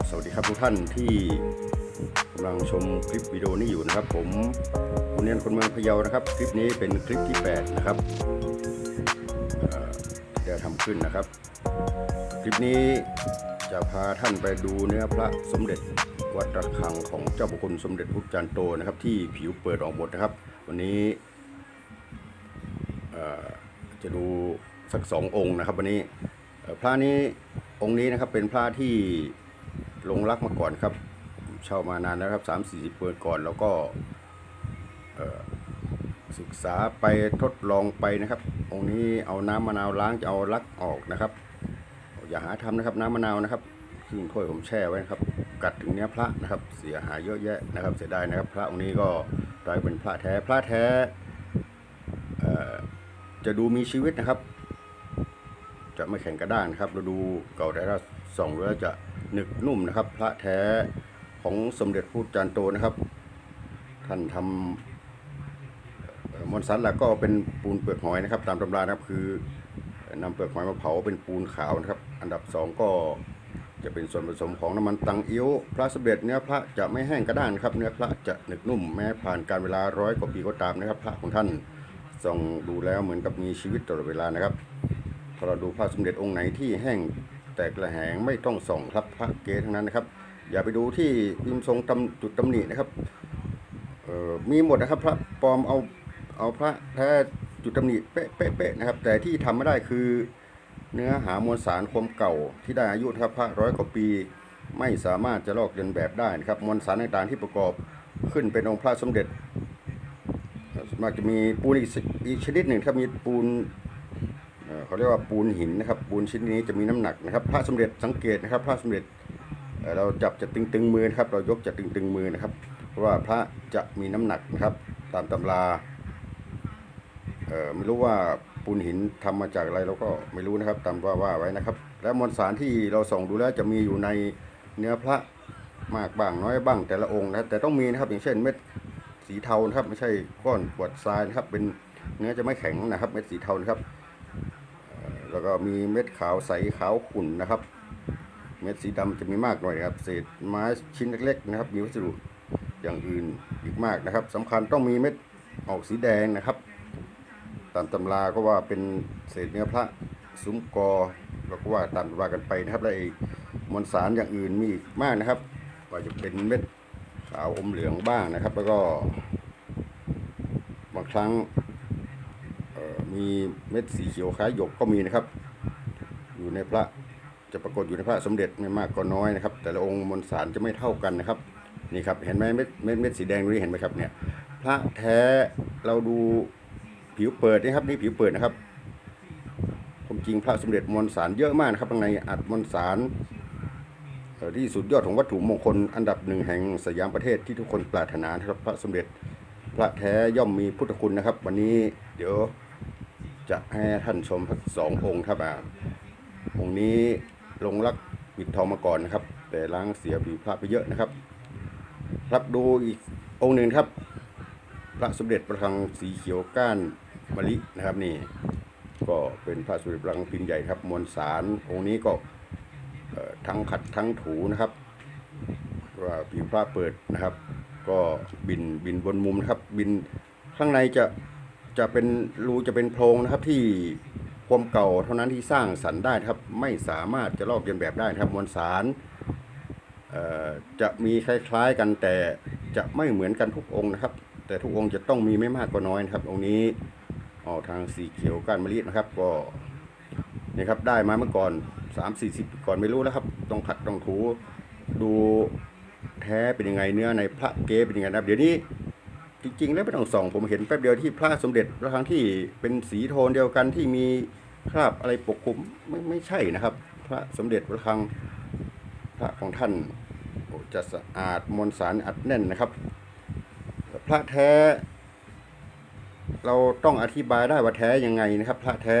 ครับสวัสดีครับทุกท่านที่กำลังชมคลิปวิดีโอนี้อยู่นะครับ ผมคุณเนียนคนเมืองพะเยานะครับ คลิปนี้เป็นคลิปที่ 8 นะครับเอ่อที่ทำขึ้นนะครับ คลิปนี้จะพาท่านไปดูเนื้อพระสมเด็จวัดระฆังของเจ้าบุคคลสมเด็จพระจันทร์โตนะครับ ที่ผิวเปิดออกหมดนะครับ วันนี้จะดูสักสององค์นะครับ วันนี้พระนี้องค์นี้นะครับเป็นพระที่ ลงรักมาก่อนครับเช่ามานานแล้วครับสามสี่สิบปิดก่อนแล้วก็ศึกษาไปทดลองไปนะครับองนี้เอาน้ำมะนาวล้างจะเอาลักออกนะครับ อย่าหาทำนะครับน้ำมะนาวนะครับซึ่งถ้วยผมแช่ไว้นะครับ กัดถึงเนื้อพระนะครับ เสียหายเยอะแยะนะครับ เสียดายนะครับ พระองค์นี้ก็กลายเป็นพระแท้พระแท้จะดูมีชีวิตนะครับ จะไม่แข็งกระด้างนครับเราดูเก่าแต่ถ้าส่องแล้วจะ หนึกนุ่มนะครับ พระแท้ของสมเด็จพระจารย์โตนะครับ ท่านทำเอ่อมวลสารหลักก็เป็นปูนเปลือกหอยนะครับ ตามตำรานะครับคือนำเปลือกหอยมาเผาเป็นปูนขาวนะครับ อันดับสองก็จะเป็นส่วนผสมของน้ำมันตังอี้ยวพระสมเด็จเนื้อพระจะไม่แห้งกระด้างนครับ เนื้อพระจะหนึกนุ่มแม้ผ่านการเวลาร้อยกว่าปีก็ตามนะครับ พระของท่านส่องดูแล้วเหมือนกับมีชีวิตตลอดเวลานะครับถ้าเราดูพระสมเด็จองค์ไหนที่แห้ง แตกระแหงไม่ต้องส่องครับพระเกศทั้งนั้นนะครับ อย่าไปดูที่พิมพ์ทรงตำจุดตำหนินะครับมีหมดนะครับพระปลอมเอาเอาพระแท้จุดตำหนิเป๊ะเป๊ะเป๊ะนะครับ แต่ที่ทำไม่ได้คือเนื้อหามวลสารความเก่าที่ได้อายุครับพระร้อยกว่าปีไม่สามารถจะลอกเลียนแบบได้นะครับมวลสารต่างๆที่ประกอบขึ้นเป็นองค์พระสมเด็จส่วนมากจะมีปูนอีกสิอีกชนิดหนึ่งครับมีปูน เขาเรียกว่าปูนหินนะครับ ปูนชิ้นนี้จะมีน้ำหนักนะครับ พระสมเด็จสังเกตนะครับ พระสมเด็จเราจับจะตึงตึงๆมือนะครับ เรายกจะตึงตึงๆมือนะครับ เพราะว่าพระจะมีน้ำหนักนะครับ ตามตำราไม่รู้ว่าปูนหินทำมาจากอะไรเราก็ไม่รู้นะครับ ตามว่าว่าไว้นะครับ และมวลสารที่เราส่องดูแล้วจะมีอยู่ในเนื้อพระมากบ้างน้อยบ้างแต่ละองค์นะแต่ต้องมีนะครับ อย่างเช่นเม็ดสีเทานะครับ ไม่ใช่ก้อนกรวดทรายนะครับ เป็นเนื้อจะไม่แข็งนะครับ เม็ดสีเทานะครับ แล้วก็มีเม็ดขาวใสขาวขุ่นนะครับ เม็ดสีดำจะมีมากหน่อยครับ เศษไม้ชิ้นเล็กๆนะครับ มีวัสดุอย่างอื่นอีกมากนะครับสำคัญต้องมีเม็ดออกสีแดงนะครับ ตามตำราก็ว่าเป็นเศษเนื้อพระซุ้มกอเราก็ว่าตามตำรากันไปนะครับและไอ้มวลสารอย่างอื่นมีอีกมากนะครับว่าจะเป็นเม็ดขาวอมเหลืองบ้างนะครับ แล้วก็บางครั้ง มีเม็ดสีเขียวคล้ายหยกก็มีนะครับ อยู่ในพระจะปรากฏอยู่ในพระสมเด็จไม่มากก็น้อยนะครับ แต่ละองค์มวลสารจะไม่เท่ากันนะครับนี่ครับเห็นไหมเม็ดเม็ดเม็ดสีแดงนี้เห็นไหมครับเนี่ยพระแท้เราดูผิวเปิดนะครับนี่ผิวเปิดนะครับความจริงพระสมเด็จมวลสารเยอะมากนะครับข้างในอัดมวลสารที่สุดยอดของวัตถุมงคลอันดับหนึ่งแห่งสยามประเทศที่ทุกคนปรารถนานครับพระสมเด็จพระแท้ย่อมมีพุทธคุณนะครับ วันนี้เดี๋ยว จะให้ท่านชมสององค์ครับอ่าองค์นี้ลงรักปิดทองมาก่อนนะครับ แต่ล้างเสียผิวพระไปเยอะนะครับ ครับดูอีกองค์หนึ่งครับ พระสมเด็จประทังสีเขียวก้านมะลินะครับนี่ ก็เป็นพระสมเด็จประทังพิมพ์ใหญ่ครับ มวลสารองค์นี้ก็ทั้งขัดทั้งถูนะครับว่าผิวพระเปิดนะครับ ก็บินบินบนมุมนะครับ บินข้างในจะ จะเป็นรูจะเป็นโพรงนะครับที่ความเก่าเท่านั้นที่สร้างสรรค์ได้ครับ ไม่สามารถจะลอกเลียนแบบได้ครับมวลสารจะมีคล้ายๆกันแต่จะไม่เหมือนกันทุกองค์นะครับ แต่ทุกองค์จะต้องมีไม่มากก็น้อยนะครับ องค์นี้ออกทางสีเขียวก้านมะลินะครับ ก็นี่ครับได้มาเมื่อก่อน3 4 0ก่อนไม่รู้แล้วครับต้องขัดต้องถูดูแท้เป็นยังไงเนื้อในพระเก๊เป็นยังไงนะครับ เดี๋ยวนี้ จริงๆ แล้วไม่ต้องส่อง ผมเห็นแป๊บเดียวที่พระสมเด็จพระครั้งที่เป็นสีโทนเดียวกันที่มีคราบอะไรปกคลุมไม่ไม่ใช่นะครับ พระสมเด็จพระคังพระของท่านจะสะอาดมวลสารอัดแน่นนะครับ พระแท้ เราต้องอธิบายได้ว่าแท้ยังไงนะครับ พระแท้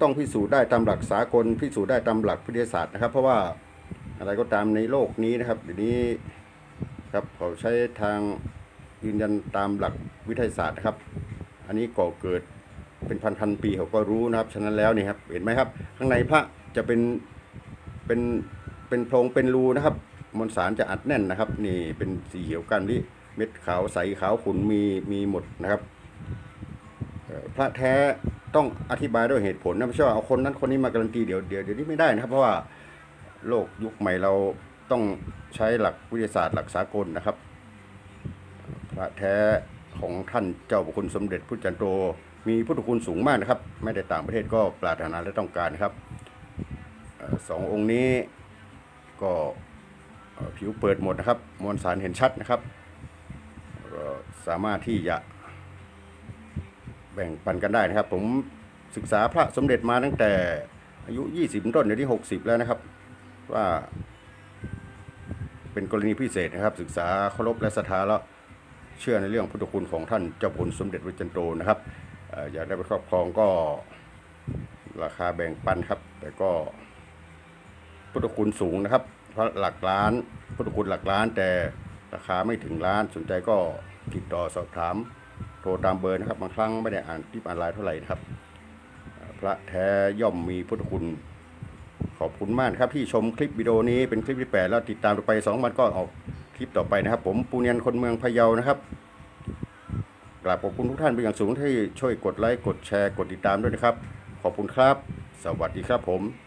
ต้องพิสูจน์ได้ตามหลักสากลพิสูจน์ได้ตามหลักวิทยาศาสตร์นะครับ เพราะว่าอะไรก็ตามในโลกนี้นะครับเดี๋ยวนี้ครับเขาใช้ทาง ยืนยันตามหลักวิทยาศาสตร์นะครับ อันนี้ก่อเกิดเป็นพันพันปีเขาก็รู้นะครับ ฉะนั้นแล้วนี่ครับ เห็นไหมครับ ข้างในพระจะเป็นเป็นเป็นโพรงเป็นรูนะครับ มวลสารจะอัดแน่นนะครับ นี่เป็นสีเขียวกันที่เม็ดขาวใสขาวขุ่นมีมีหมดนะครับพระแท้ต้องอธิบายด้วยเหตุผลนะไม่ใช่ว่าเอาคนนั้นคนนี้มาการันตีเดี๋ยวเดี๋ยวเดี๋ยวนี้ไม่ได้นะครับ เพราะว่าโลกยุคใหม่เราต้องใช้หลักวิทยาศาสตร์หลักสากลนะครับ พระแท้ของท่านเจ้าบุคุณสมเด็จพุทธจันโต มีพุทธคุณสูงมากนะครับ ไม่ได้ต่างประเทศก็ปรารถนาและต้องการครับสององค์นี้ก็ผิวเปิดหมดนะครับ มวลสารเห็นชัดนะครับสามารถที่จะแบ่งปันกันได้นะครับ ผมศึกษาพระสมเด็จมาตั้งแต่อายุ 20 ต้นเดี๋ยวที่ 60 แล้วนะครับ ว่าเป็นกรณีพิเศษนะครับ ศึกษาเคารพและศรัทธาแล้ว เชื่อในเรื่องพุทธคุณของท่านเจ้าคุณสมเด็จพระจันโตนะครับอยากได้ไปครอบครองก็ราคาแบ่งปันครับ แต่ก็พุทธคุณสูงนะครับ เพราะหลักล้านพุทธคุณหลักล้าน แต่ราคาไม่ถึงล้านสนใจก็ติดต่อสอบถามโทรตามเบอร์นะครับบางครั้งไม่ได้อ่านที่ออนไลน์เท่าไหร่นะครับ พระแท้ย่อมมีพุทธคุณขอบคุณมากครับที่ชมคลิปวิดีโอนี้เป็นคลิปที่ 8 แล้วติดตามต่อไป2วันก็ออก คลิปต่อไปนะครับ ผมปูเนียนคนเมืองพะเยานะครับกราบขอบคุณทุกท่านเป็นอย่างสูงที่ช่วยกดไลค์กดแชร์กดติดตามด้วยนะครับ ขอบคุณครับ สวัสดีครับผม